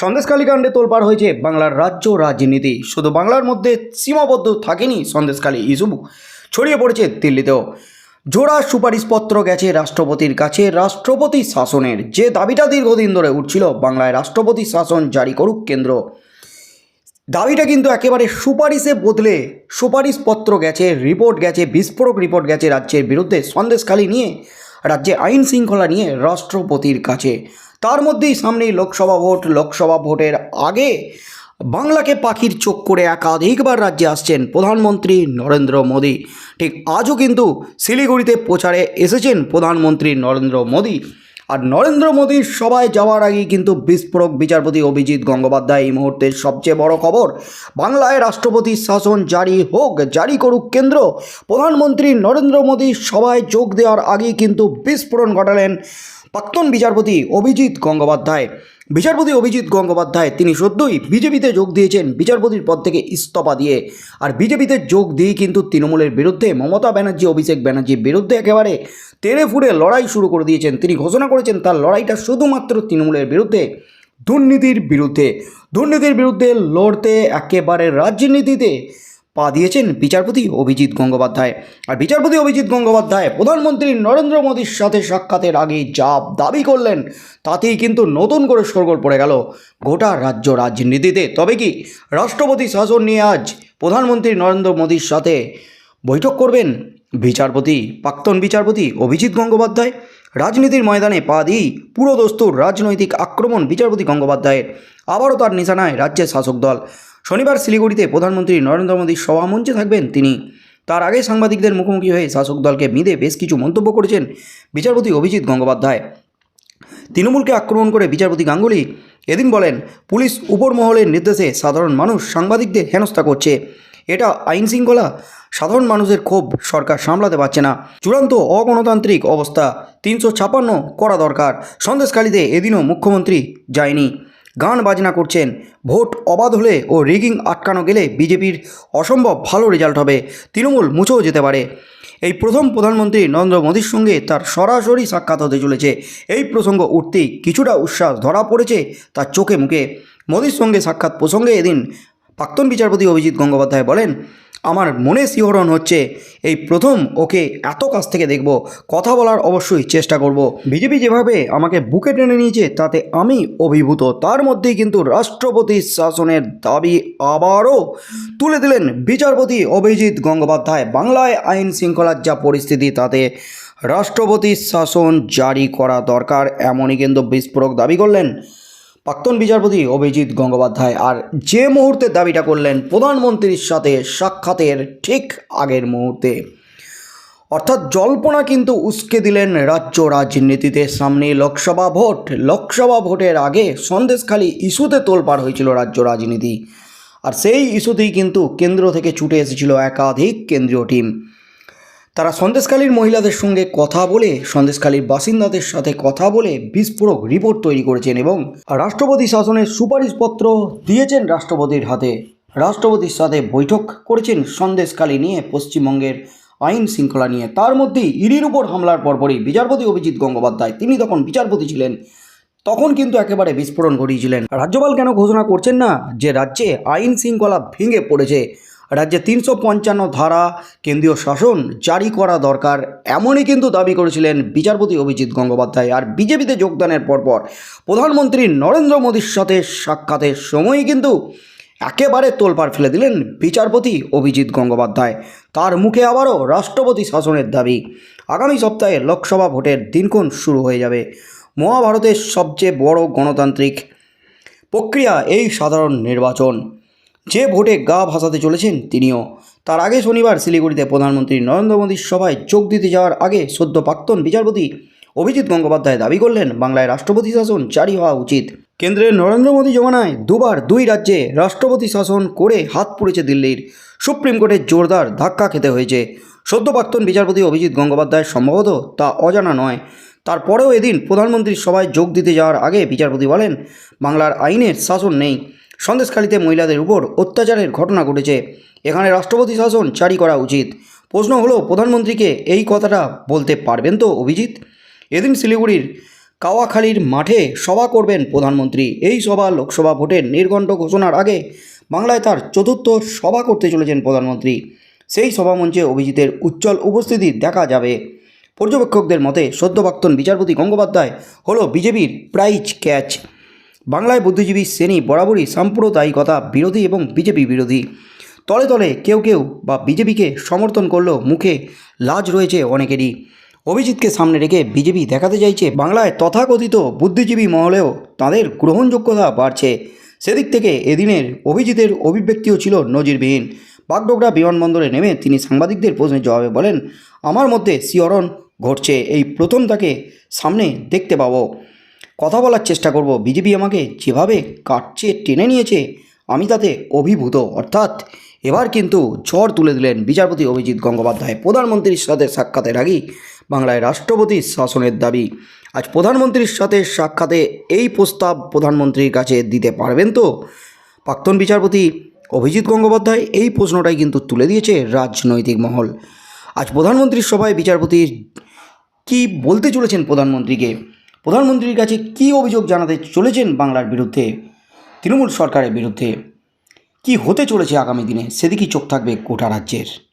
সন্দেশখালী কাণ্ডে তোলপাড় হয়েছে বাংলার রাজ্য রাজনীতি। শুধু বাংলার মধ্যে সীমাবদ্ধ থাকেনি সন্দেশখালী ইস্যু ছড়িয়ে পড়েছে দিল্লিতেও। জোড়া সুপারিশপত্র গেছে রাষ্ট্রপতির কাছে। রাষ্ট্রপতি শাসনের যে দাবিটা দীর্ঘদিন ধরে উঠছিল, বাংলায় রাষ্ট্রপতি শাসন জারি করুক কেন্দ্র। দাবিটা কিন্তু একেবারে সুপারিশে বদলে সুপারিশপত্র গেছে, রিপোর্ট গেছে, বিস্ফোরক রিপোর্ট গেছে রাজ্যের বিরুদ্ধে সন্দেশখালী নিয়ে, রাজ্যে আইন শৃঙ্খলা নিয়ে রাষ্ট্রপতির কাছে। তার মধ্যেই সামনেই লোকসভা ভোট, লোকসভা ভোটের আগে বাংলাকে পাখির চোখ করে একাধিকবার রাজ্যে আসছেন প্রধানমন্ত্রী নরেন্দ্র মোদী। ঠিক আজও কিন্তু শিলিগুড়িতে প্রচারে এসেছেন প্রধানমন্ত্রী নরেন্দ্র মোদী। আর নরেন্দ্র মোদীর সবাই যাওয়ার আগেই কিন্তু বিস্ফোরক বিচারপতি অভিজিৎ গঙ্গোপাধ্যায় এই মুহূর্তের সবচেয়ে বড় খবর, বাংলায় রাষ্ট্রপতি শাসন জারি হোক, জারি করুক কেন্দ্র, প্রধানমন্ত্রী নরেন্দ্র মোদীর সবাই যোগ দেওয়ার আগেই কিন্তু বিস্ফোরণ ঘটালেন প্রাক্তন বিচারপতি অভিজিৎ গঙ্গোপাধ্যায়। বিচারপতি অভিজিৎ গঙ্গোপাধ্যায় তিনি সদ্যই বিজেপিতে যোগ দিয়েছেন, বিচারপতির পদ থেকে ইস্তফা দিয়ে। আর বিজেপিতে যোগ দিয়েই কিন্তু তৃণমূলের বিরুদ্ধে মমতা ব্যানার্জি, অভিষেক ব্যানার্জির বিরুদ্ধে একেবারে তেড়ে ফুড়ে লড়াই শুরু করে দিয়েছেন। তিনি ঘোষণা করেছেন, তার লড়াইটা শুধুমাত্র তৃণমূলের বিরুদ্ধে, দুর্নীতির বিরুদ্ধে। দুর্নীতির বিরুদ্ধে লড়তে একেবারে রাজনীতিতে পা দিয়েছেন বিচারপতি অভিজিৎ গঙ্গোপাধ্যায়। আর বিচারপতি অভিজিৎ গঙ্গোপাধ্যায় প্রধানমন্ত্রী নরেন্দ্র মোদীর সাথে সাক্ষাতের আগে যা দাবি করলেন, তাতেই কিন্তু নতুন করে সরগোল পড়ে গেল গোটা রাজ্য রাজনীতিতে। তবে কি, রাষ্ট্রপতি শাসন নিয়ে আজ প্রধানমন্ত্রী নরেন্দ্র মোদীর সাথে বৈঠক করবেন বিচারপতি, প্রাক্তন বিচারপতি অভিজিৎ গঙ্গোপাধ্যায়। রাজনীতির ময়দানে পা দিয়েই পুরো দস্তুর রাজনৈতিক আক্রমণ বিচারপতি গঙ্গোপাধ্যায়ের। আবারও তার নিশানায় রাজ্যের শাসক দল শনিবার শিলিগুড়িতে প্রধানমন্ত্রী নরেন্দ্র মোদীর সভামঞ্চে থাকবেন তিনি। তার আগে সাংবাদিকদের মুখোমুখি হয়ে শাসক দলকে মিদে বেশ কিছু মন্তব্য করেছেন বিচারপতি অভিজিৎ গঙ্গোপাধ্যায়। তৃণমূলকে আক্রমণ করে বিচারপতি গাঙ্গুলি এদিন বলেন, পুলিশ উপর মহলের নির্দেশে সাধারণ মানুষ সাংবাদিকদের হেনস্থা করছে। এটা আইন শৃঙ্খলা। সাধারণ মানুষের ক্ষোভ সরকার সামলাতে পারছে না। চূড়ান্ত অগণতান্ত্রিক অবস্থা। তিনশো ছাপান্ন করা দরকার। সন্দেশখালীতে এদিনও মুখ্যমন্ত্রী যায়নি। গান বাজনা করছেন। ভোট অবাধ হলে ও রিগিং আটকানো গেলে বিজেপির অসম্ভব ভালো রেজাল্ট হবে। তৃণমূল মুছেও যেতে পারে। এই প্রথম প্রধানমন্ত্রী নরেন্দ্র মোদীর সঙ্গে তার সরাসরি সাক্ষাৎ হতে চলেছে। এই প্রসঙ্গ উঠতেই কিছুটা উচ্ছ্বাস ধরা পড়েছে তার চোখে মুখে। মোদীর সঙ্গে সাক্ষাৎ প্রসঙ্গে এদিন প্রাক্তন বিচারপতি অভিজিৎ গঙ্গোপাধ্যায় বলেন আমার মনে শিহরণ হচ্ছে, এই প্রথম ওকে এত কাছ থেকে দেখব, কথা বলার অবশ্যই চেষ্টা করব। বিজেপি যেভাবে আমাকে বুকে টেনে নিয়েছে, তাতে আমি অভিভূত। তার মধ্যেই কিন্তু রাষ্ট্রপতি শাসনের দাবি আবারও তুলে দিলেন বিচারপতি অভিজিৎ গঙ্গোপাধ্যায়। বাংলায় আইন শৃঙ্খলার যা পরিস্থিতি, তাতে রাষ্ট্রপতি শাসন জারি করা দরকার, এমনই কিন্তু বিস্ফোরক দাবি করলেন প্রাক্তন বিচারপতি অভিজিৎ গঙ্গোপাধ্যায়। আর যে মুহূর্তে দাবিটা করলেন প্রধানমন্ত্রীর সাথে সাক্ষাতের ঠিক আগের মুহূর্তে। অর্থাৎ জল্পনা কিন্তু উস্কে দিলেন রাজ্য রাজনীতিতে সামনে লোকসভা ভোট। লোকসভা ভোটের আগে সন্দেশখালি ইস্যুতে তোলপাড় হয়েছিল রাজ্য রাজনীতি। আর সেই ইস্যুতেই কিন্তু কেন্দ্র থেকে ছুটে এসেছিল একাধিক কেন্দ্রীয় টিম। তারা সন্দেশকালীর মহিলাদের সঙ্গে কথা বলে সন্দেশকালীর বাসিন্দাদের সাথে কথা বলে বিস্ফোরক রিপোর্ট তৈরি করেছেন এবং রাষ্ট্রপতি শাসনের সুপারিশপত্র দিয়েছেন রাষ্ট্রপতির হাতে। রাষ্ট্রপতির সাথে বৈঠক করেছেন সন্দেশকালী নিয়ে পশ্চিমবঙ্গের আইন শৃঙ্খলা নিয়ে। তার মধ্যেই ইডির উপর হামলার পরপরই বিচারপতি অভিজিৎ গঙ্গোপাধ্যায়, তিনি তখন বিচারপতি ছিলেন, তখন কিন্তু একেবারে বিস্ফোরণ ঘটিয়েছিলেন। রাজ্যপাল কেন ঘোষণা করছেন না যে রাজ্যে আইন শৃঙ্খলা ভেঙে পড়েছে? রাজ্যে তিনশো পঞ্চান্ন ধারা কেন্দ্রীয় শাসন জারি করা দরকার, এমনই কিন্তু দাবি করেছিলেন বিচারপতি অভিজিৎ গঙ্গোপাধ্যায়। আর বিজেপিতে যোগদানের পরপর প্রধানমন্ত্রী নরেন্দ্র মোদীর সাথে সাক্ষাতের সময়ই কিন্তু একেবারে তোলপাড় ফেলে দিলেন বিচারপতি অভিজিৎ গঙ্গোপাধ্যায়। তার মুখে আবারও রাষ্ট্রপতি শাসনের দাবি। আগামী সপ্তাহে লোকসভা ভোটের দিনক্ষণ শুরু হয়ে যাবে। মহাভারতের সবচেয়ে বড় গণতান্ত্রিক প্রক্রিয়া এই সাধারণ নির্বাচন। যে ভোটে গা ভাসাতে চলেছেন তিনিও। তার আগে শনিবার শিলিগুড়িতে প্রধানমন্ত্রী নরেন্দ্র মোদীর সভায় যোগ দিতে যাওয়ার আগে সদ্য প্রাক্তন বিচারপতি অভিজিৎ গঙ্গোপাধ্যায় দাবি করলেন, বাংলায় রাষ্ট্রপতি শাসন জারি হওয়া উচিত। কেন্দ্রের নরেন্দ্র মোদী জমানায় দুবার দুই রাজ্যে রাষ্ট্রপতি শাসন করে হাত পুড়েছে দিল্লির। সুপ্রিম কোর্টের জোরদার ধাক্কা খেতে হয়েছে। সদ্য প্রাক্তন বিচারপতি অভিজিৎ গঙ্গোপাধ্যায় সম্ভবত তা অজানা নয়। তারপরেও এদিন প্রধানমন্ত্রীর সভায় যোগ দিতে যাওয়ার আগে বিচারপতি বলেন, বাংলার আইনের শাসন নেই। সন্দেশখালীতে মহিলাদের উপর অত্যাচারের ঘটনা ঘটেছে। এখানে রাষ্ট্রপতি শাসন জারি করা উচিত। প্রশ্ন হলো, প্রধানমন্ত্রীকে এই কথাটা বলতে পারবেন তো অভিজিৎ? এদিন শিলিগুড়ির কাওয়াখালীর মাঠে সভা করবেন প্রধানমন্ত্রী। এই সভা লোকসভা ভোটের নির্ঘণ্ট ঘোষণার আগে বাংলায় তার চতুর্থ সভা করতে চলেছেন প্রধানমন্ত্রী। সেই সভামঞ্চে অভিজিতের উজ্জ্বল উপস্থিতি দেখা যাবে। পর্যবেক্ষকদের মতে সদ্য প্রাক্তন বিচারপতি গঙ্গোপাধ্যায় হলো বিজেপির প্রাইজ ক্যাচ। বাংলায় বুদ্ধিজীবী শ্রেণি বরাবরই সাম্প্রদায়িকতা বিরোধী এবং বিজেপি বিরোধী। তলে তলে কেউ কেউ বা বিজেপিকে সমর্থন করলেও মুখে লাজ রয়েছে অনেকেরই। অভিজিৎকে সামনে রেখে বিজেপি দেখাতে চাইছে বাংলায় তথাকথিত বুদ্ধিজীবী মহলেও তাদের গ্রহণযোগ্যতা বাড়ছে। সেদিক থেকে এদিনের অভিজিতের অভিব্যক্তিও ছিল নজিরবিহীন। বাগডোগরা বিমানবন্দরে নেমে তিনি সাংবাদিকদের প্রশ্নের জবাবে বলেন, আমার মধ্যে শিহরণ ঘটছে, এই প্রথম তাকে সামনে দেখতে পাবো। কথা বলার চেষ্টা করব। বিজেপি আমাকে যেভাবে কাটছে, টেনে নিয়েছে, আমি তাতে অভিভূত। অর্থাৎ এবার কিন্তু ঝড় তুলে দিলেন বিচারপতি অভিজিৎ গঙ্গোপাধ্যায়। প্রধানমন্ত্রীর সাথে সাক্ষাতের আগেই বাংলায় রাষ্ট্রপতির শাসনের দাবি। আজ প্রধানমন্ত্রীর সাথে সাক্ষাতে এই প্রস্তাব প্রধানমন্ত্রীর কাছে দিতে পারবেন তো? প্রাক্তন বিচারপতি অভিজিৎ গঙ্গোপাধ্যায় এই প্রশ্নটাই কিন্তু তুলে দিয়েছে রাজনৈতিক মহল। আজ প্রধানমন্ত্রীর সভায় বিচারপতির কি বলতে চলেছেন প্রধানমন্ত্রীকে? প্রধানমন্ত্রীর কাছে কি অভিযোগ জানাতে চলেছেন বাংলার বিরুদ্ধে? তৃণমূল সরকারের বিরুদ্ধে কি হতে চলেছে আগামী দিনে? সেদিকেই চোখ থাকবে গোটা রাজ্যের।